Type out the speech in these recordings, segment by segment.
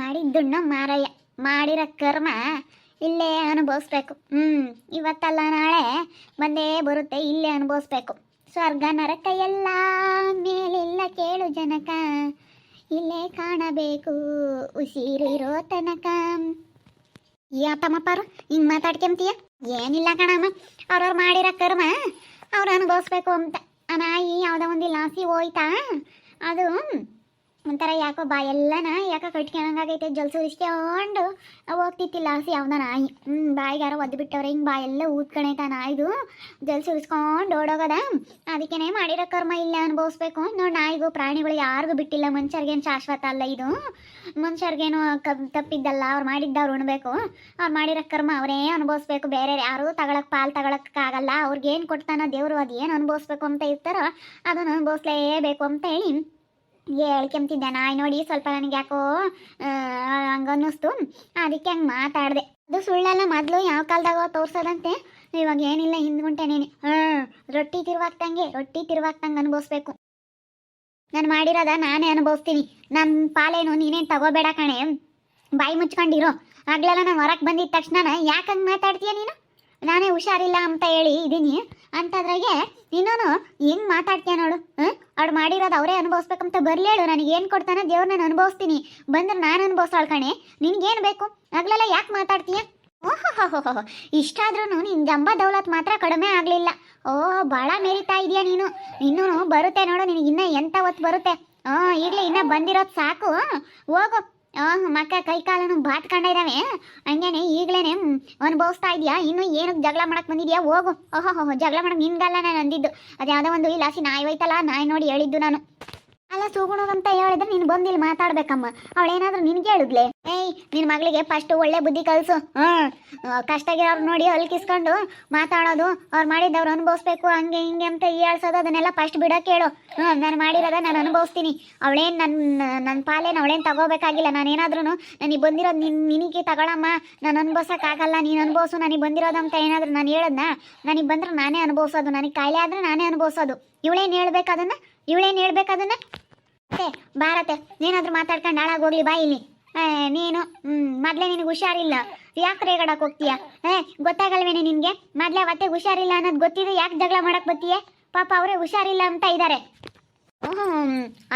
ಮಾಡಿದ್ದುಣ್ಣ ಮಾರಯ್ಯ ಮಾಡಿರೋ ಕರ್ಮ ಇಲ್ಲೇ ಅನುಭವಿಸ್ಬೇಕು. ಹ್ಞೂ ಇವತ್ತಲ್ಲ ನಾಳೆ ಬಂದೇ ಬರುತ್ತೆ, ಇಲ್ಲೇ ಅನುಭವಿಸ್ಬೇಕು. ಸ್ವರ್ಗ ನರಕ ಎಲ್ಲ ಮೇಲಿಲ್ಲ ಕೇಳು ಜನಕ. ಇಲ್ಲೇ ಕಾಣಬೇಕು ಉಸಿರಿರೋ ತನಕ. ಯಾತಮ್ಮಪ್ಪಾರು ಹಿಂಗೆ ಮಾತಾಡ್ಕೊಂತೀಯ? ಏನಿಲ್ಲ ಕಣಮ್ಮ, ಅವ್ರವ್ರು ಮಾಡಿರೋ ಕರ್ಮ ಅವ್ರು ಅನುಭವಿಸ್ಬೇಕು ಅಂತ. ಆ ನಾಯಿ ಯಾವುದೋ ಒಂದು ಲಾಸಿ ಹೋಯ್ತಾ? ಅದು ಒಂಥರ ಯಾಕೋ ಬಾಯೆಲ್ಲನ ಯಾಕೋ ಕಟ್ಕೊಳಂಗಾಗೈತೆ ಜಲ್ಸು ಸುರಿಸ್ಕೊಂಡು ಹೋಗ್ತಿತ್ತು ಲಾಸಿ ಯಾವ್ದ ನಾಯಿ. ಹ್ಞೂ ಬಾಯಿಗಾರ ಒದ್ದು ಬಿಟ್ಟವ್ರೆ, ಹಿಂಗೆ ಬಾಯೆಲ್ಲ ಊದ್ಕಣೈತ ನಾಯಿದು ಜಲ್ಸು ಇಸ್ಕೊಂಡು ಓಡೋಗದ. ಅದಕ್ಕೇನೆ ಮಾಡಿರೋ ಕರ್ಮ ಇಲ್ಲ ಅನುಭವಿಸ್ಬೇಕು. ನೋಡಿ ನಾಯಿಗೂ ಪ್ರಾಣಿಗಳು ಯಾರಿಗೂ ಬಿಟ್ಟಿಲ್ಲ. ಮನುಷ್ಯರಿಗೇನು ಶಾಶ್ವತ ಅಲ್ಲ ಇದು. ಮನುಷ್ಯರಿಗೇನು ಕ ತಪ್ಪಿದ್ದಲ್ಲ, ಅವ್ರು ಮಾಡಿದ್ದವ್ರು ಉಣ್ಬೇಕು. ಅವ್ರು ಮಾಡಿರೋ ಕರ್ಮ ಅವರೇ ಅನುಭವಿಸ್ಬೇಕು. ಬೇರೆ ಯಾರು ತಗೊಳಕ್ಕೆ ಪಾಲ್ ತಗೊಳಕ್ಕಾಗಲ್ಲ. ಅವ್ರಿಗೇನು ಕೊಡ್ತಾನೋ ದೇವರು ಅದು ಏನು ಅನುಭವಿಸ್ಬೇಕು ಅಂತ ಇರ್ತಾರೋ ಅದನ್ನು ಅನುಭವಿಸ್ಲೇಬೇಕು ಅಂತ ಹೇಳಿ ಹೇಳ್ಕೊಂತಿದ್ದೆ ನಾಯಿ ನೋಡಿ ಸ್ವಲ್ಪ ನನಗೆ ಯಾಕೋ ಹಂಗನ್ನಿಸ್ತು. ಅದಕ್ಕೆ ಹಂಗೆ ಮಾತಾಡಿದೆ. ಅದು ಸುಳ್ಳಲ್ಲ, ಮೊದಲು ಯಾವ ಕಾಲದಾಗ ತೋರ್ಸೋದಂತೆ. ಇವಾಗ ಏನಿಲ್ಲ, ಹಿಂದ್ಗುಂಟೇನೇನೆ. ಹಾಂ, ರೊಟ್ಟಿ ತಿರುವಾಕ್ತಂಗೆ ರೊಟ್ಟಿ ತಿರುವಾಕ್ತಂಗೆ ಅನುಭವಿಸ್ಬೇಕು. ನಾನು ಮಾಡಿರೋದ ನಾನೇ ಅನುಭವಿಸ್ತೀನಿ. ನನ್ನ ಪಾಲೇನು ನೀನೇನು ತಗೋಬೇಡ ಕಣೆ. ಬಾಯಿ ಮುಚ್ಕೊಂಡಿರೋ. ಆಗ್ಲೆಲ್ಲ ನಾನು ಹೊರಗೆ ಬಂದಿದ್ದ ತಕ್ಷಣ ಯಾಕೆ ಹಂಗೆ ಮಾತಾಡ್ತೀಯ ನೀನು? ನಾನೇ ಹುಷಾರಿಲ್ಲ ಅಂತ ಹೇಳಿ ಇದ್ದೀನಿ ಅಂತದ್ರಾಗೆ ನೀನು ಹೆಂಗ್ ಮಾತಾಡ್ತೀಯ ನೋಡು, ಹಾಂ? ಅವ್ಳು ಮಾಡಿರೋದು ಅವರೇ ಅನುಭವಿಸ್ಬೇಕಂತ ಬರ್ಲಿ ಹೇಳು. ನನಗೆ ಏನು ಕೊಡ್ತಾನೆ ದೇವ್ರು ನಾನು ಅನುಭವಿಸ್ತೀನಿ. ಬಂದ್ರೆ ನಾನು ಅನುಭವಿಸೋಳ್ ಕಣೆ. ನಿನ್ಗೇನು ಬೇಕು? ಆಗ್ಲೆಲ್ಲ ಯಾಕೆ ಮಾತಾಡ್ತೀಯ? ಓಹೋ ಇಷ್ಟಾದ್ರೂ ನಿನ್ ಜಂಬ ದೌಲತ್ ಮಾತ್ರ ಕಡಿಮೆ ಆಗಲಿಲ್ಲ. ಓ ಭಾಳ ಮೇರಿತಾ ಇದೆಯಾ ನೀನು? ಇನ್ನೂ ಬರುತ್ತೆ ನೋಡು, ನಿನಗೆ ಇನ್ನೂ ಎಂತ ಹೊತ್ತು ಬರುತ್ತೆ. ಹಾಂ ಈಗಲೇ ಇನ್ನೂ ಬಂದಿರೋದು ಸಾಕು ಹೋಗು. ಹಾಂ ಮಕ್ಕ ಕೈ ಕಾಲನು ಬಾಟ್ಕೊಂಡಿದ್ದಾವೆ ಹಂಗೇನೆ ಈಗಲೇ ಅನುಭವಿಸ್ತಾ ಇದೆಯಾ? ಇನ್ನು ಏನಕ್ಕೆ ಜಗಳ ಮಾಡಕ್ ಬಂದಿದ್ಯಾ? ಹೋಗು. ಓಹೋ ಜಗಳ ಮಾಡಕ್ ನಿನ್ಗಲ್ಲ ನಾನು ಅಂದಿದ್ದು. ಅದು ಯಾವುದೋ ಒಂದು ಇಲಾಸಿ ನಾಯಿ ಹೋಯ್ತಲ್ಲ ನಾಯಿ ನೋಡಿ ಹೇಳಿದ್ದು ನಾನು. ಅಲ್ಲ ಸೂಗುಣಗಂತ ಹೇಳಿದ್ರೆ ನೀನು ಬಂದಿಲ್ಲಿ ಮಾತಾಡ್ಬೇಕಮ್ಮ. ಅವಳೇನಾದ್ರೂ ನಿನ್ಗೆ ಹೇಳಿದ್ಲೆ? ಏಯ್ ನಿನ್ನ ಮಗಳಿಗೆ ಫಸ್ಟ್ ಒಳ್ಳೆ ಬುದ್ಧಿ ಕಲಿಸು. ಹಾಂ ಕಷ್ಟಾಗಿರೋರು ನೋಡಿ ಅಲ್ಕಿಸ್ಕೊಂಡು ಮಾತಾಡೋದು, ಅವ್ರು ಮಾಡಿದ್ದವ್ರು ಅನುಭವಿಸ್ಬೇಕು, ಹಂಗೆ ಹಿಂಗೆ ಅಂತ ಹೇಳ್ಸೋದು ಅದನ್ನೆಲ್ಲ ಫಸ್ಟ್ ಬಿಡೋಕೆ ಹೇಳು ಹಾಂ ನಾನು ಮಾಡಿರೋದ ನಾನು ಅನುಭವಿಸ್ತೀನಿ. ಅವಳೇನು ನನ್ನ ನನ್ನ ಪಾಲೇನು ಅವಳೇನು ತಗೋಬೇಕಾಗಿಲ್ಲ. ನಾನೇನಾದ್ರೂ ನನಗೆ ಬಂದಿರೋದು ನಿನ್, ನಿನಗೆ ತಗೊಳಮ್ಮ. ನಾನು ಅನುಭವಿಸೋಕ್ಕಾಗಲ್ಲ ನೀನು ಅನುಭವಿಸು ನನಗೆ ಬಂದಿರೋದು ಅಂತ ಏನಾದರೂ ನಾನು ಹೇಳದ್ನ? ನನಗೆ ಬಂದ್ರೆ ನಾನೇ ಅನುಭವಿಸೋದು. ನನಗೆ ಕಾಯಿಲೆ ಆದರೆ ನಾನೇ ಅನುಭವಿಸೋದು. ಇವಳೇನು ಹೇಳ್ಬೇಕು ಅದನ್ನು? ಇವಳೇನು ಹೇಳ್ಬೇಕು ಅದನ್ನು? ಭಾರತೆ ಏನಾದರೂ ಮಾತಾಡ್ಕೊಂಡು ಹಾಳಾಗೋಗ್ಲಿ ಬಾ ಇಲ್ಲಿ. ನೀನು ಮೊದಲೇ ನಿನಗೆ ಹುಷಾರಿಲ್ಲ. ಯಾಕೆ ರೇಗಡಕ್ಕೆ ಹೋಗ್ತೀಯ? ಏ, ಗೊತ್ತಾಗಲ್ವೇನೆ ನಿನಗೆ? ಮೊದಲೇ ಅವತ್ತೆ ಹುಷಾರಿಲ್ಲ ಅನ್ನೋದು ಗೊತ್ತಿದೆ ಯಾಕೆ ಜಗಳ ಮಾಡಕ್ಕೆ ಬತ್ತೀಯ ಪಾಪ ಅವರೇ ಹುಷಾರಿಲ್ಲ ಅಂತ ಇದ್ದಾರೆ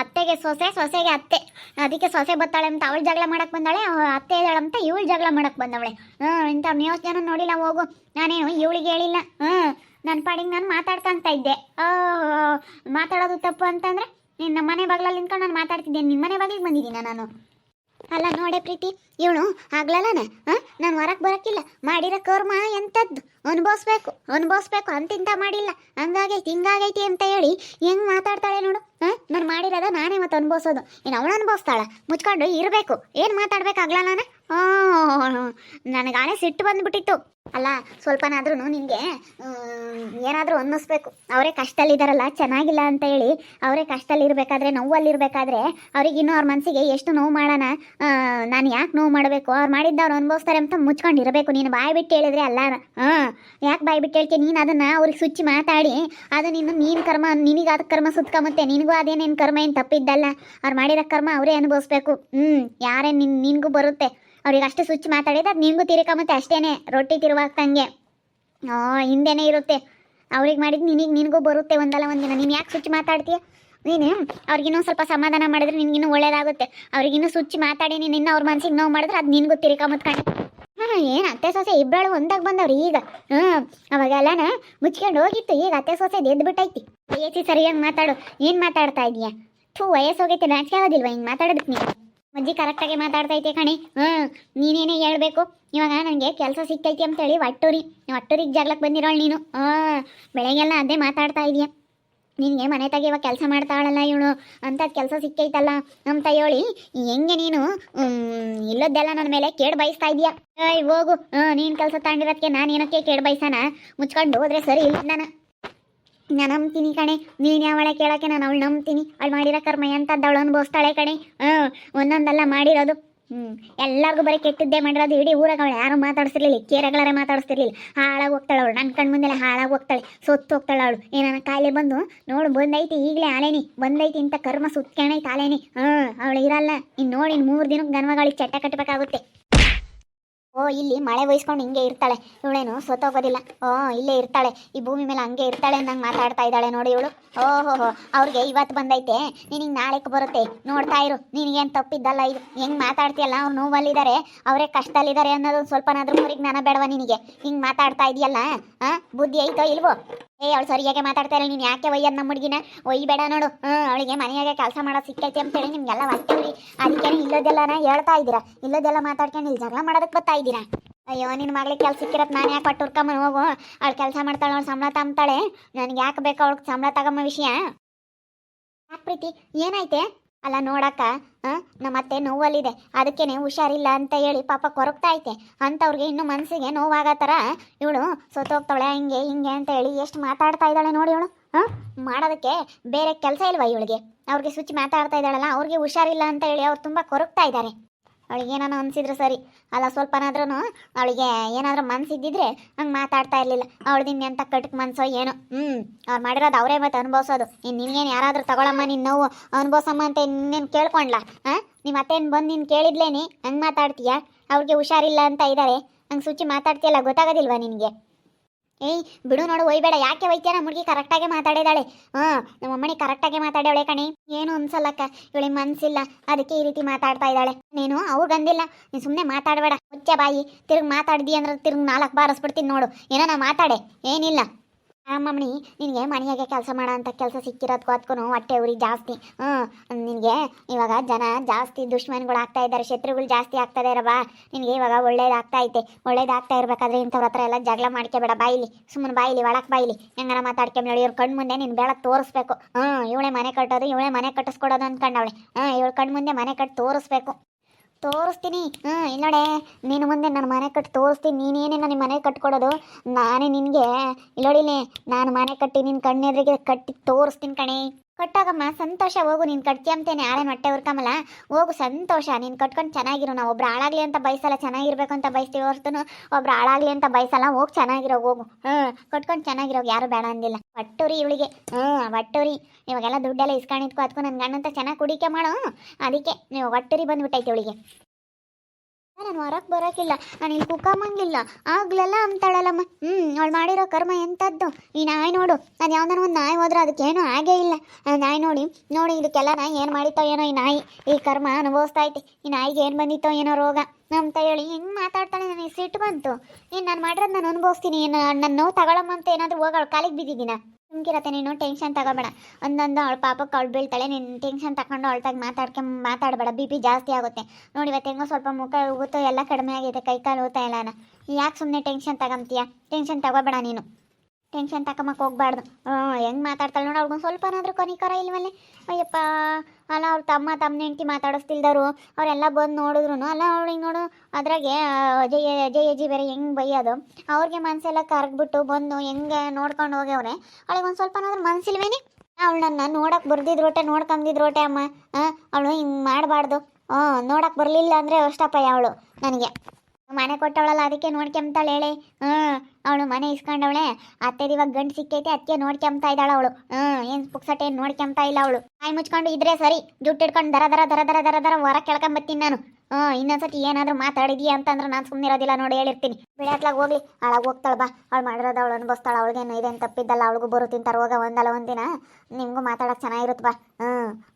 ಅತ್ತೆಗೆ ಸೊಸೆ, ಸೊಸೆಗೆ ಅತ್ತೆ. ಅದಕ್ಕೆ ಸೊಸೆ ಬತ್ತಾಳೆ ಅಂತ ಅವಳು ಜಗಳ ಮಾಡಕ್ಕೆ ಬಂದಾಳೆ ಅತ್ತೆ ಇದ್ದಾಳೆ ಅಂತ ಇವಳು ಜಗಳ ಮಾಡಕ್ಕೆ ಬಂದವಳೆ. ಹ್ಞೂ ಇಂಥ ನೀವು ಜನ ನೋಡಿಲ್ಲ, ಹೋಗು. ನಾನೇನು ಇವಳಿಗೆ ಹೇಳಿಲ್ಲ. ಹ್ಮ್ ನನ್ನ ಪಾಡಿಗೆ ನಾನು ಮಾತಾಡ್ಕೊಂತ ಇದ್ದೆ. ಮಾತಾಡೋದು ತಪ್ಪು ಅಂತಂದ್ರೆ ನಿನ್ನ ಮನೆ ಬಾಗ್ಲಲ್ಲಿ ನಿಂತ್ಕೊಂಡು ನಾನು ಮಾತಾಡ್ತಿದ್ದೆ ನಿಮ್ಮ ಮನೆ ಬಾಗಿಲಿಗೆ ಬಂದಿದ್ದೀನ ನಾನು? ಅಲ್ಲ ನೋಡೆ ಪ್ರೀತಿ ಇವನು ಆಗ್ಲಲ್ಲನ ನಾನು ಹೊರಗೆ ಬರಕ್ಕಿಲ್ಲ ಮಾಡಿರೋ ಕರ್ಮ ಎಂಥದ್ದು ಅನುಭವಿಸ್ಬೇಕು ಅನುಭವಿಸ್ಬೇಕು, ಅಂತಿಂತ ಮಾಡಿಲ್ಲ. ಹಂಗಾಗೈತಿ, ಹಿಂಗಾಗೈತಿ ಅಂತ ಹೇಳಿ ಹೆಂಗ್ ಮಾತಾಡ್ತಾಳೆ ನೋಡು, ಹಾಂ? ನಾನು ಮಾಡಿರೋದ ನಾನೇ ಮತ್ತೆ ಅನುಭವಿಸೋದು. ಇನ್ನು ಅವಳು ಅನುಭವಿಸ್ತಾಳ, ಮುಚ್ಕೊಂಡು ಇರಬೇಕು. ಏನು ಮಾತಾಡ್ಬೇಕು ಆಗ್ಲಲ್ಲನ? ನನಗಾನೇ ಸಿಟ್ಟು ಬಂದ್ಬಿಟ್ಟಿತ್ತು. ಅಲ್ಲ, ಸ್ವಲ್ಪನಾದ್ರೂ ನಿನಗೆ ಏನಾದರೂ ಅನ್ನಿಸ್ಬೇಕು. ಅವರೇ ಕಷ್ಟದಲ್ಲಿದ್ದಾರಲ್ಲ ಚೆನ್ನಾಗಿಲ್ಲ ಅಂತ ಹೇಳಿ ಅವರೇ ಕಷ್ಟದಲ್ಲಿರಬೇಕಾದ್ರೆ, ನೋವಲ್ಲಿರಬೇಕಾದ್ರೆ ಅವ್ರಿಗೆ ಇನ್ನೂ ಅವ್ರ ಮನಸ್ಸಿಗೆ ಎಷ್ಟು ನೋವು ಮಾಡೋಣ ನಾನು ಯಾಕೆ ನೋವು ಮಾಡಬೇಕು? ಅವ್ರು ಮಾಡಿದ್ದವ್ರು ಅನುಭವಿಸ್ತಾರೆ ಅಂತ ಮುಚ್ಕೊಂಡಿರಬೇಕು. ನೀನು ಬಾಯಿ ಬಿಟ್ಟು ಹೇಳಿದ್ರೆ ಅಲ್ಲ ಹಾಂ ಯಾಕೆ ಬಾಯಿ ಬಿಟ್ಟು ಹೇಳ್ತೀನಿ ನೀನು ಅದನ್ನು ಅವ್ರಿಗೆ ಸುಚ್ಚಿ ಮಾತಾಡಿ ಅದು ನಿನ್ನ ನೀನು ಕರ್ಮ, ನಿನಗೆ ಅದು ಕರ್ಮ ಸುತ್ಕೊಂಬತ್ತೆ. ನಿನಗೂ ಅದೇನೇನು ಕರ್ಮ, ಏನು ತಪ್ಪಿದ್ದಲ್ಲ. ಅವ್ರು ಮಾಡಿರೋ ಕರ್ಮ ಅವರೇ ಅನುಭವಿಸ್ಬೇಕು. ಹ್ಞೂ, ಯಾರೇ ನಿನ್, ನಿನಗೂ ಬರುತ್ತೆ. ಅವ್ರಿಗೆ ಅಷ್ಟು ಸುಚ್ ಮಾತಾಡಿದ್ರೆ ಅದು ನಿಮಗೂ ತಿರ್ಕೊಂಬತ್ತೆ ಅಷ್ಟೇನೆ ರೊಟ್ಟಿ ತಿರುವಾಗ್ತಂಗೆ ಹಿಂದೆನೇ ಇರುತ್ತೆ. ಅವ್ರಿಗೆ ಮಾಡಿದ್ದು ನಿನಗೆ ನಿನಗೂ ಬರುತ್ತೆ ಒಂದಲ್ಲ ಒಂದಿನ. ನೀನು ಯಾಕೆ ಸುಚ್ ಮಾತಾಡ್ತೀಯ? ನೀನು ಅವ್ರಿಗಿನ್ನೂ ಸ್ವಲ್ಪ ಸಮಾಧಾನ ಮಾಡಿದ್ರೆ ನಿನ್ಗಿನ್ನೂ ಒಳ್ಳೇದಾಗುತ್ತೆ. ಅವ್ರಿಗಿನ್ನೂ ಸುಚ್ಚಿ ಮಾತಾಡಿ ನೀನು ಇನ್ನೂ ಅವ್ರ ಮನ್ಸಿಗೆ ನೋವು ಮಾಡಿದ್ರೆ ಅದು ನಿನಗೂ ತಿರ್ಕೊಂಬತ್ಕೊಂಡು ಹಾಂ, ಏನು ಅತ್ತೆ ಸೊಸೆ ಇಬ್ಬಳು ಒಂದಾಗ ಬಂದವ್ರು ಈಗ? ಹ್ಞೂ ಅವಾಗೆಲ್ಲನ ಮುಚ್ಕೊಂಡು ಹೋಗಿತ್ತು. ಈಗ ಅತ್ತೆ ಸೊಸೆ ಎದ್ದು ಬಿಟ್ಟೈತಿ. ಏಸಿ ಸರಿಯಾಗಿ ಮಾತಾಡು. ಏನು ಮಾತಾಡ್ತಾ ಇದೀಯ? ಥೂ ವಯಸ್ಸು ಹೋಗೈತೆ ನಾಚಿಕೆ ಆಗೋದಿಲ್ವಾ? ಹಿಂಗೆ ಮಾತಾಡೋದಕ್ಕೆ ನೀನು? ಅಜ್ಜಿ ಕರೆಕ್ಟಾಗಿ ಮಾತಾಡ್ತೈತೆ ಕಣಿ. ಹ್ಞೂ ನೀನೇನೇ ಹೇಳ್ಬೇಕು. ಇವಾಗ ನನಗೆ ಕೆಲಸ ಸಿಕ್ತೈತಿ ಅಂತೇಳಿ ಒಟ್ಟೂರಿ ಒಟ್ಟೂರಿಗೆ ಜಗ್ಲಕ್ಕೆ ಬಂದಿರೋಳು ನೀನು. ಹಾಂ ಬೆಳಗ್ಗೆಲ್ಲ ಅದೇ ಮಾತಾಡ್ತಾ ಇದೀಯ. ನಿನಗೆ ಮನೆ ತಾಗಿ ಇವಾಗ ಕೆಲಸ ಮಾಡ್ತಾಳಲ್ಲ ಇವಳು. ಅಂಥದ್ದು ಕೆಲಸ ಸಿಕ್ಕೈತಲ್ಲ. ಅಂತ ಹೇಳಿ ಹೆಂಗೆ ನೀನು ಮ್, ಇಲ್ಲದ್ದೆಲ್ಲ ನನ್ನ ಮೇಲೆ ಕೇಡ್ ಬಯಸ್ತಾ ಇದೀಯ. ಹೋಗು. ನೀನು ಕೆಲಸ ತಗೊಂಡಿರೋದಕ್ಕೆ ನಾನು ಏನಕ್ಕೆ ಕೇಡ್ ಬಯಸನ ಮುಚ್ಕೊಂಡು ಹೋದ್ರೆ ಸರಿ ನಾನು ನಾನು ನಂಬ್ತೀನಿ ಕಣೆ. ನೀನು ಯಾವಳೆ ಕೇಳಕ್ಕೆ ನಾನು ಅವಳು ನಂಬ್ತೀನಿ. ಅವಳು ಮಾಡಿರೋ ಕರ್ಮ ಎಂಥದ್ದು ಅವಳು ಅನುಭವಿಸ್ತಾಳೆ ಕಣೆ. ಹ್ಞೂ ಒಂದೊಂದೆಲ್ಲ ಮಾಡಿರೋದು. ಹ್ಮ್, ಎಲ್ಲರಿಗೂ ಬರೀ ಕೆಟ್ಟದ್ದೇ ಮಾಡಿರೋದು. ಇಡೀ ಊರಾಗ ಅವಳು ಯಾರು ಮಾತಾಡ್ಸಿರ್ಲಿಲ್ಲ ಕೇರಗಳರೆ ಮಾತಾಡ್ಸಿರ್ಲಿಲ್ಲ ಹಾಳಾಗಿ ಹೋಗ್ತಾಳೆ ಅವಳು. ನನ್ನ ಕಣ್ ಮುಂದೆಲ್ಲ ಹಾಳಾಗಿ ಹೋಗ್ತಾಳೆ. ಸೊತ್ತು ಹೋಗ್ತಾಳೆ ಅವಳು. ಏನಾನ ಕಾಯಿಲೆ ಬಂದು ನೋಡು, ಬಂದೈತಿ ಈಗಲೇ ಆಲೇನಿ. ಬಂದೈತಿ ಇಂಥ ಕರ್ಮ ಸುತ್ಕೊಂಡೈತಿ ಆಲೇನಿ. ಹಾಂ, ಅವಳು ಇರಲ್ಲ. ಇನ್ನು ನೋಡಿ ಮೂರು ದಿನಕ್ಕೆ ಗನ್ಮಗಳಿಗೆ ಚಟ್ಟ ಕಟ್ಟಬೇಕಾಗುತ್ತೆ ಓ, ಇಲ್ಲಿ ಮಳೆ ವಹಿಸ್ಕೊಂಡು ಹಿಂಗೆ ಇರ್ತಾಳೆ. ಇವಳೇನು ಸೋತೋಗೋದಿಲ್ಲ ಓ, ಇಲ್ಲೇ ಇರ್ತಾಳೆ. ಈ ಭೂಮಿ ಮೇಲೆ ಹಂಗೆ ಇರ್ತಾಳೆ ಅಂದಂಗೆ ಮಾತಾಡ್ತಾ ಇದ್ದಾಳೆ ನೋಡಿ ಇವಳು. ಓಹೋ ಅವ್ರಿಗೆ ಇವತ್ತು ಬಂದೈತೆ. ನಿನಗೆ ನಾಳೆಗೆ ಬರುತ್ತೆ. ನೋಡ್ತಾ ಇರು. ನಿನಗೇನು ತಪ್ಪಿದ್ದಲ್ಲ ಇದು. ಹೆಂಗೆ ಮಾತಾಡ್ತೀಯಲ್ಲ? ಅವ್ರು ನೋವಲ್ಲಿದ್ದಾರೆ ಅವರೇ ಕಷ್ಟದಲ್ಲಿದ್ದಾರೆ ಅನ್ನೋದು ಸ್ವಲ್ಪನಾದ್ರೂ ಅವ್ರಿಗೆ ನಾನು ಬೇಡವಾ ನಿನಗೆ? ಹಿಂಗೆ ಮಾತಾಡ್ತಾ ಇದೆಯಲ್ಲ? ಹಾಂ ಬುದ್ಧಿ ಐತೋ ಇಲ್ವೋ? ಏ, ಅವಳು ಸರಿಯಾಗಿ ಮಾತಾಡ್ತಾರೆ ನೀನು ಯಾಕೆ ಒಯ್ಯೋದು ನಮ್ಮ ಹುಡುಗಿನ? ಒಯ್ಬೇಡ ನೋಡು. ಹ್ಞೂ ಅವಳಿಗೆ ಮನೆಯಾಗೆ ಕೆಲಸ ಮಾಡೋದು ಸಿಕ್ಕೈತಿ ಅಂತೇಳಿ ನಿಮಗೆಲ್ಲ ವಾಸ್ತವ್ರಿ. ಅದಕ್ಕೆ ಇಲ್ಲದೆಲ್ಲನ ಹೇಳ್ತಾ ಇದ್ದೀರಾ? ಇಲ್ಲೋದೆಲ್ಲ ಮಾತಾಡ್ಕೊಂಡು ಇಲ್ಲಿ ಜಗಳ ಮಾಡೋದಕ್ಕೆ ಬರ್ತಾ ಇದ್ದೀರಾ? ಅಯ್ಯೋ ನಿನ್ನ ಮಗಳಿಗೆ ಕೆಲಸ ಸಿಕ್ಕಿರತ್ ನಾನು ಯಾಕೆ ಹುಡ್ಕೊಂಬ ಹೋಗು? ಅವಳು ಕೆಲಸ ಮಾಡ್ತಾಳೆ ಅವಳು ಸಂಬಳ ತಂಬ್ತಾಳೆ. ನನಗೆ ಯಾಕೆ ಬೇಕು ಅವಳಿಗೆ ಸಂಬಳ ತಗೊಂಬ ವಿಷಯ ಯಾಕೆ ಪ್ರೀತಿ? ಏನಾಯ್ತೆ? ಅಲ್ಲ ನೋಡಕ್ಕ ನಮ್ಮ ಅತ್ತೆ ನೋವಲ್ಲಿದೆ. ಅದಕ್ಕೇನೆ ಹುಷಾರಿಲ್ಲ ಅಂತ ಹೇಳಿ ಪಾಪ ಕೊರಗ್ತಾ ಐತೆ. ಅಂಥವ್ರಿಗೆ ಇನ್ನು ಮನಸ್ಸಿಗೆ ನೋವಾಗೋ ಥರ ಇವಳು ಸೊತ್ತೋಗ್ತಾಳೆ, ಹಿಂಗೆ ಹಿಂಗೆ ಅಂತ ಹೇಳಿ ಎಷ್ಟು ಮಾತಾಡ್ತಾ ಇದ್ದಾಳೆ ನೋಡಿ ಇವಳು, ಹಾಂ? ಮಾಡೋದಕ್ಕೆ ಬೇರೆ ಕೆಲಸ ಇಲ್ವಾ ಇವಳಿಗೆ? ಅವ್ರಿಗೆ ಸ್ವಿಚ್ ಮಾತಾಡ್ತಾ ಇದ್ದಾಳಲ್ಲ, ಅವ್ರಿಗೆ ಹುಷಾರಿಲ್ಲ ಅಂತ ಹೇಳಿ ಅವ್ರು ತುಂಬ ಕೊರಗ್ತಾ ಇದ್ದಾರೆ. ಅವಳಿಗೆ ಏನಾನ ಅನ್ಸಿದ್ರೆ ಸರಿ. ಅಲ್ಲ ಸ್ವಲ್ಪನಾದ್ರೂ ಅವಳಿಗೆ ಏನಾದರೂ ಮನ್ಸಿದ್ದಿದ್ರೆ ಹಂಗೆ ಮಾತಾಡ್ತಾ ಇರಲಿಲ್ಲ. ಅವಳದಿಂದ ಎಂತ ಕಟಕ್ ಮನ್ಸೋ ಏನೋ. ಹ್ಞೂ ಅವ್ರು ಮಾಡಿರೋದು ಅವರೇ ಮತ್ತೆ ಅನುಭವಿಸೋದು. ಇನ್ನು ನಿನ್ಗೇನು ಯಾರಾದರೂ ತಗೊಳಮ್ಮ ನಿನ್ನ ನೋವು, ಅನುಭವಿಸಮ್ಮ ಅಂತ ಇನ್ನೇನು ಕೇಳ್ಕೊಂಡ್ಲಾ? ಹಾಂ? ನಿಮ್ಮ ಅತ್ತೇನು ಬಂದು ನೀನು ಕೇಳಿದ್ಲೇನಿ. ಹಂಗೆ ಮಾತಾಡ್ತೀಯಾ? ಅವ್ರಿಗೆ ಹುಷಾರಿಲ್ಲ ಅಂತ ಇದ್ದಾರೆ ಹಂಗೆ ಸುಚಿ ಮಾತಾಡ್ತೀಯಲ್ಲ, ಗೊತ್ತಾಗೋದಿಲ್ವಾ ನಿನಗೆ? ಏಯ್, ಬಿಡು ನೋಡು, ಒಯ್ಬೇಡ. ಯಾಕೆ ಒಯ್ತೀಯ? ನಮ್ಮ ಹುಡುಗಿ ಕರೆಕ್ಟಾಗೆ ಮಾತಾಡಿದಾಳೆ. ಹಾಂ, ನಮ್ಮ ಅಮ್ಮನಿ ಕರೆಕ್ಟಾಗೆ ಮಾತಾಡವಳೆ ಕಣಿ. ಏನು ಅನ್ಸಲ್ಲಕ್ಕ? ಇವಳಿಗೆ ಮನ್ಸಿಲ್ಲ. ಅದಕ್ಕೆ ಈ ರೀತಿ ಮಾತಾಡ್ತಾ ಇದ್ದಾಳೆ. ನೀನು ಅವ್ರಿಗಂದಿಲ್ಲ ನೀನು ಸುಮ್ಮನೆ ಮಾತಾಡಬೇಡ. ಮುಚ್ಚ ಬಾಯಿ. ತಿರುಗಿ ಮಾತಾಡ್ದಿ ಅಂದ್ರೆ ತಿರುಗಿ ನಾಲ್ಕು ಬಾರಿಸ್ಬಿಡ್ತೀನಿ ನೋಡು. ಏನೋ ನಾ ಮಾತಾಡೆ. ಏನಿಲ್ಲ. ಅಮ್ಮಮ್ಮನಿ ನಿನಗೆ ಮನೆಯಾಗೆ ಕೆಲಸ ಮಾಡೋ ಅಂತ ಕೆಲಸ ಸಿಕ್ಕಿರೋದಕ್ಕೂ ಅದಕ್ಕೂ ಹೊಟ್ಟೆ ಉರಿ ಜಾಸ್ತಿ. ಹ್ಞೂ ನಿನಗೆ ಇವಾಗ ಜನ ಜಾಸ್ತಿ ದುಶ್ಮನ್ಗಳು ಆಗ್ತಾ ಇದ್ದಾರೆ, ಶತ್ರುಗಳು ಜಾಸ್ತಿ ಆಗ್ತಾ ಇದಾರೆ ಬಾ ನಿನಗೆ ಇವಾಗ ಒಳ್ಳೇದಾಗ್ತಾ ಐತೆ. ಒಳ್ಳೇದಾಗ್ತಾ ಇರಬೇಕಾದ್ರೆ ಇಂಥವ್ರ ಹತ್ರ ಎಲ್ಲ ಜಗಳ ಮಾಡ್ಕೋಬೇಡ ಬಾಯಿಲಿ. ಸುಮ್ಮನೆ ಬಾಯಿಲಿ ಒಳಕ್ಕೆ ಬಾಯಿಲಿ. ಹೆಂಗಾರ ಮಾತಾಡ್ಕೊಂಬೇಡಿ ಇವ್ರ ಕಣ್ಣು ಮುಂದೆ ನೀನು ಬೆಳಕು ತೋರಿಸ್ಬೇಕು. ಹ್ಞೂ ಇವಳೆ ಮನೆ ಕಟ್ಟೋದು, ಇವಳೆ ಮನೆ ಕಟ್ಟಿಸ್ಕೊಡೋದು ಅಂದ್ಕೊಂಡವಳೆ ಹ್ಞೂ ಇವಳು ಕಣ್ಣು ಮುಂದೆ ಮನೆ ಕಟ್ಟಿ ತೋರಿಸ್ಬೇಕು. ತೋರಿಸ್ತೀನಿ. ಹ್ಞೂ ಇಲ್ಲೋಡೆ ನೀನು ಮುಂದೆ ನನ್ನ ಮನೆ ಕಟ್ಟಿ ತೋರಿಸ್ತೀನಿ. ನೀನೇನೇ ನನಗೆ ಮನೆ ಕಟ್ಕೊಡೋದು? ನಾನೇ ನಿನಗೆ ಇಲ್ಲೋಡಿಲಿ ನಾನು ಮನೆ ಕಟ್ಟಿ ನಿನ್ನ ಕಣ್ಣೆದ್ರಿಗೆ ಕಟ್ಟಿ ತೋರಿಸ್ತೀನಿ ಕಣೆ. ಕಟ್ಟಾಗಮ್ಮ, ಸಂತೋಷ. ಹೋಗು, ನೀನು ಕಟ್ಕೊಂತೇನೆ ಆಳೆ ಹೊಟ್ಟೆ ಹುರ್ಕಮಲ್ಲ ಹೋಗು, ಸಂತೋಷ. ನೀನು ಕಟ್ಕೊಂಡು ಚೆನ್ನಾಗಿರು. ನಾವು ಒಬ್ರು ಹಾಳಾಗ್ಲಿ ಅಂತ ಬಯಸಲ್ಲ, ಚೆನ್ನಾಗಿರ್ಬೇಕು ಅಂತ ಬಯಸ್ತೀವಿ ಹೊರತು ಒಬ್ರು ಹಾಳಾಗ್ಲಿ ಅಂತ ಬಯಸಲ್ಲ, ಹೋಗಿ ಚೆನ್ನಾಗಿರೋ ಹೋಗು. ಹ್ಞೂ ಕಟ್ಕೊಂಡು ಚೆನ್ನಾಗಿರೋ ಯಾರು ಬೇಡ ಅಂದಿಲ್ಲ. ಒಟ್ಟುರಿ ಇವಳಿಗೆ. ಹ್ಞೂ ಒಟ್ಟುರಿ ಇವಾಗೆಲ್ಲ ದುಡ್ಡೆಲ್ಲ ಇಸ್ಕೊಂಡಿದ್ಕೋ ಅದಕ್ಕೂ ನನ್ನ ಗಂಡಂತ ಚೆನ್ನಾಗಿ ಕುಡಿಕೆ ಮಾಡು. ಅದಕ್ಕೆ ನೀವು ಒಟ್ಟುರಿ ಬಂದ್ಬಿಟ್ಟೈತೆ ಇವಳಿಗೆ. ನಾನು ಹೊರಗೆ ಬರೋಕ್ಕಿಲ್ಲ ನಾನು ಇಲ್ಲಿ ಕುಕ್ಕಮ್ಮಂಗಿಲ್ಲ ಆಗ್ಲೆಲ್ಲ ಅಂತಾಳಲ್ಲಮ್ಮ. ಹ್ಞೂ ಅವಳು ಮಾಡಿರೋ ಕರ್ಮ ಎಂಥದ್ದು ಈ ನಾಯಿ ನೋಡು, ನಾನು ಯಾವ್ದಾನ ಒಂದು ನಾಯಿ ಹೋದ್ರೆ ಅದಕ್ಕೇನು ಆಗೇ ಇಲ್ಲ. ನಾಯಿ ನೋಡಿ ನೋಡಿ ಇದಕ್ಕೆಲ್ಲ ನಾಯಿ ಏನು ಮಾಡಿತ್ತೋ ಏನೋ ಈ ನಾಯಿ. ಈ ಕರ್ಮ ಅನುಭವಿಸ್ತಾ ಐತಿ. ಈ ನಾಯಿಗೆ ಏನು ಬಂದಿತ್ತೋ ಏನೋ ರೋಗ. ಅಂತ ಹೇಳಿ ಹೆಂಗೆ ಮಾತಾಡ್ತಾಳೆ ನನಗೆ ಸಿಟ್ಟು ಬಂತು. ಏನು ನಾನು ಮಾಡಿರೋದು ನಾನು ಅನುಭವಿಸ್ತೀನಿ. ಏನು ನನ್ನ ನೋವು ತಗೊಳಮ್ಮ ಅಂತ ಏನಾದರೂ ಹೋಗಳು ಕಾಲಿಗೆ ಬಿದ್ದಿದ್ದೀನ ಸುಮ್ಕಿರತ್ತೆ ನೀನು ಟೆನ್ಷನ್ ತಗೋಬೇಡ. ಒಂದೊಂದು ಅವಳ ಪಾಪಕ್ಕೆ ಅವಳು ಬೀಳ್ತಾಳೆ, ನೀನು ಟೆನ್ಷನ್ ತಗೊಂಡು ಅವಳ್ತಾಗ ಮಾತಾಡ್ಕೆ, ಮಾತಾಡಬೇಡ. ಬಿ ಪಿ ಜಾಸ್ತಿ ಆಗುತ್ತೆ. ನೋಡಿ ಇವತ್ತು ಹೆಂಗೋ ಸ್ವಲ್ಪ ಮುಖ ಊತು ಎಲ್ಲ ಕಡಿಮೆ ಆಗಿದೆ, ಕೈ ಕಾಲು ಹೋಗ್ತಾ ಇಲ್ಲ ಯಾಕೆ ಸುಮ್ಮನೆ ಟೆನ್ಷನ್ ತಗೊಂತೀಯ ಟೆನ್ಷನ್ ತಗೋಬೇಡ ನೀನು. ಟೆನ್ಷನ್ ತಗೊಂಬಕ್ಕೆ ಹೋಗ್ಬಾರ್ದು. ಹೆಂಗೆ ಮಾತಾಡ್ತಾಳೆ ನೋಡಿ, ಅವ್ಳಿಗೊಂದು ಸ್ವಲ್ಪನಾದರೂ ಕೊನಿಕರ ಇಲ್ವಲ್ಲೇ? ಅಯ್ಯಪ್ಪ ಅಲ್ಲ, ಅವ್ರ ತಮ್ಮ ತಮ್ಮ ಹೆಂಡತಿ ಮಾತಾಡಿಸ್ತಿಲ್ದವ್ರು, ಅವರೆಲ್ಲ ಬಂದು ನೋಡಿದ್ರು ಅಲ್ಲ, ಅವಳಿಗೆ ನೋಡು, ಅದ್ರಾಗೆ ಅಜಯ್ ಅಜಯ್ ಅಜ್ಜಿ ಬೇರೆ ಹೆಂಗೆ ಬೈಯೋದು, ಅವ್ರಿಗೆ ಮನಸ್ಸೆಲ್ಲ ಕರಗ್ಬಿಟ್ಟು ಬಂದು ಹೆಂಗೆ ನೋಡ್ಕೊಂಡು ಹೋಗ್ಯವ್ರೆ, ಅವಳಿಗೆ ಒಂದು ಸ್ವಲ್ಪನಾದ್ರೂ ಮನಸ್ಸಿಲ್ವೇನೆ ಮನಸ್ಸಿಲ್ವೇನಿ ನನ್ನ ನೋಡಕ್ಕೆ ಬರ್ದಿದ್ರೋಟೆ ನೋಡ್ಕಂದಿದ್ರೋಟೆ ಅಮ್ಮ ಹಾಂ ಅವಳು ಹಿಂಗೆ ಮಾಡಬಾರ್ದು ಹ್ಞೂ ನೋಡಕ್ಕೆ ಬರಲಿಲ್ಲ ಅಂದರೆ ಅಷ್ಟಪ್ಪ ಅವಳು ನನಗೆ. ಮನೆ ಕೊಟ್ಟವಳಲ್ಲ, ಅದಕ್ಕೆ ನೋಡ್ಕೊಂಬ್ತಾಳೆ ಹೇಳಿ ಹ್ಞೂ ಅವಳು ಮನೆ ಇಸ್ಕೊಂಡವಳೆ. ಅತ್ತೆದು ಇವಾಗ ಗಂಡು ಸಿಕ್ಕೈತೆ ಅದಕ್ಕೆ ನೋಡ್ಕೊಂತಾ ಇದ್ದಾಳ ಅವಳು. ಹ್ಞೂ ಏನು ಪುಕ್ಸಟ್ಟೆ ಏನು ನೋಡ್ಕೊಂತಾ ಇಲ್ಲ ಅವಳು. ಕಾಯಿ ಮುಚ್ಕೊಂಡು ಇದ್ರೆ ಸರಿ ಜುಟ್ಟು ಹಿಡ್ಕೊಂಡು ದರ ದರ ದರ ದರ ದರ ದರ ಹೊರ ಕೆಳ್ಕೊಂಬತ್ತೀನಿ ನಾನು. ಹ್ಞೂ ಇನ್ನೊಂದ್ಸತಿ ಏನಾದರೂ ಮಾತಾಡಿದ್ಯಾ ಅಂತಂದ್ರೆ ನಾನು ಸುಮ್ಮನೆ ಇರೋದಿಲ್ಲ ನೋಡಿ ಹೇಳಿರ್ತೀನಿ. ಬಿಡಾತ್ಲಾಗ ಹೋಗ್ಲಿ ಅವಳಾಗ ಹೋಗ್ತಾಳ ಬಾ. ಅವಳು ಮಾಡಿರೋದು ಅವಳು ಅನುಭವಿಸ್ತಾಳೆ, ಅವಳಿಗೇನು ಇದೇನು ತಪ್ಪಿದ್ದಲ್ಲ, ಅವಳಿಗೂ ಬರು ತಿಂತಾರೆ, ಹೋಗ ಒಂದಲ್ಲ ಒಂದಿನ. ನಿಮಗೂ ಮಾತಾಡೋಕೆ ಚೆನ್ನಾಗಿರುತ್ತೆ ಬಾ. ಹ್ಞೂ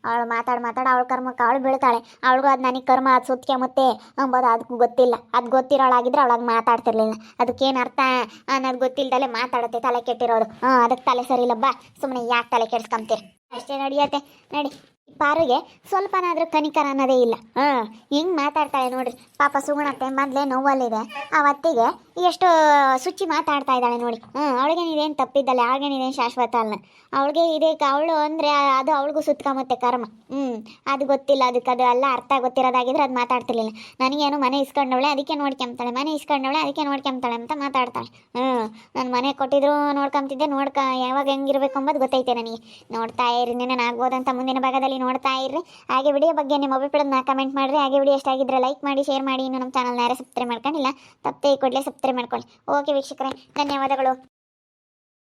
ಅವಳು ಮಾತಾಡಿ ಮಾತಾಡ ಅವಳ ಕರ್ಮಕ್ಕೆ ಅವಳು ಬೀಳ್ತಾಳೆ. ಅವಳಿಗೂ ಅದು ನನಗೆ ಕರ್ಮ, ಅದು ಸುತ್ತಕ್ಕೆ ಮತ್ತೆ ಅಂಬೋದು ಅದಕ್ಕೂ ಗೊತ್ತಿಲ್ಲ. ಅದು ಗೊತ್ತಿರೋಳಾಗಿದ್ರೆ ಅವಳಾಗ ಮಾತಾಡ್ತಿರ್ಲಿಲ್ಲ. ಅದಕ್ಕೇನು ಅರ್ಥ? ಅನ್ನೋದು ಗೊತ್ತಿಲ್ದಲೆ ಮಾತಾಡುತ್ತೆ, ತಲೆ ಕೆಟ್ಟಿರೋದು ಹಾಂ ಅದಕ್ಕೆ ತಲೆ ಸರಿ ಇಲ್ಲ. ಬಾ ಸುಮ್ಮನೆ ಯಾಕೆ ತಲೆ ಕೆಡ್ಸ್ಕೊಂತೀರಿ? ಅಷ್ಟೇ ನಡೆಯತ್ತೆ. ನಡಿ. ಪಾರುಗೆ ಸ್ವಲ್ಪನಾದ್ರೂ ಕನಿಕರ ಅನ್ನೋದೇ ಇಲ್ಲ. ಹಾಂ, ಹಿಂಗ್ ಮಾತಾಡ್ತಾಳೆ ನೋಡ್ರಿ. ಪಾಪ ಸುಗುಣತ್ತೆ ಮೊದಲೇ ನೋವಲ್ಲಿದೆ. ಆ ಹೊತ್ತಿಗೆ ಎಷ್ಟು ಶುಚಿ ಮಾತಾಡ್ತಾ ಇದ್ದಾಳೆ ನೋಡಿ. ಹ್ಮ್ ಅವಳಿಗೆ ಇದೇನು ತಪ್ಪಿದ್ದಲ್ಲ ಅವಳಿಗೆ ಇದೇನು ಶಾಶ್ವತ ಅಲ್ಲ. ಅವಳಿಗೆ ಇದೇ ಅವಳು ಅಂದ್ರೆ ಅದು ಅವಳಿಗೂ ಸುತ್ಕೊಂಬತ್ತೆ ಕರ್ಮ. ಹ್ಮ್, ಅದು ಗೊತ್ತಿಲ್ಲ, ಅದಕ್ಕೆ ಅದು ಎಲ್ಲ ಅರ್ಥ ಗೊತ್ತಿರೋದಾಗಿದ್ರೆ ಅದು ಮಾತಾಡ್ತಿರ್ಲಿಲ್ಲ. ನನಗೇನು ಮನೆ ಇಸ್ಕೊಂಡವಳೆ, ಅದಕ್ಕೆ ನೋಡ್ಕೊಂತಾಳೆ ಮನೆ ಇಸ್ಕೊಂಡವಳೆ, ಅದಕ್ಕೆ ನೋಡ್ಕೊಂತಾಳೆ ಅಂತ ಮಾತಾಡ್ತಾಳೆ. ಹ್ಮ್ ನಾನು ಮನೆ ಕೊಟ್ಟಿದ್ರು ನೋಡ್ಕೊಂತಿದ್ದೆ, ನೋಡ್ಕ, ಯಾವಾಗ ಹೆಂಗಿರ್ಬೇಕು ಅಂಬೋದು ಗೊತ್ತೈತೆ ನನಗೆ. ನೋಡ್ತಾ ಇರಿ ಆಗ್ಬೋದಂತ ಮುಂದಿನ ಭಾಗದಲ್ಲಿ ನೋಡ್ತಾ ಇರ್ರಿ. ಹಾಗೆ ವಿಡಿಯೋ ಬಗ್ಗೆ ನಿಮ್ಮ ಅಭಿಪ್ರಾಯನ ಕಮೆಂಟ್ ಮಾಡಿರಿ. ಹಾಗೆ ವಿಡಿಯೋ ಇಷ್ಟ ಆಗಿದ್ರೆ ಲೈಕ್ ಮಾಡಿ ಶೇರ್ ಮಾಡಿ. ಇನ್ನು ನಮ್ಮ ಚಾನಲ್ನ ಯಾರೇ ಸಬ್ಸ್ಕ್ರೈಬ್ ಮಾಡ್ಕೊಂಡಿಲ್ಲ ತಪ್ಪೇ ಕೂಡಲೇ ಸಬ್ಸ್ಕ್ರೈಬ್ ಮಾಡ್ಕೊಳ್ಳಿ. ಓಕೆ ವೀಕ್ಷಕರೇ, ಧನ್ಯವಾದಗಳು.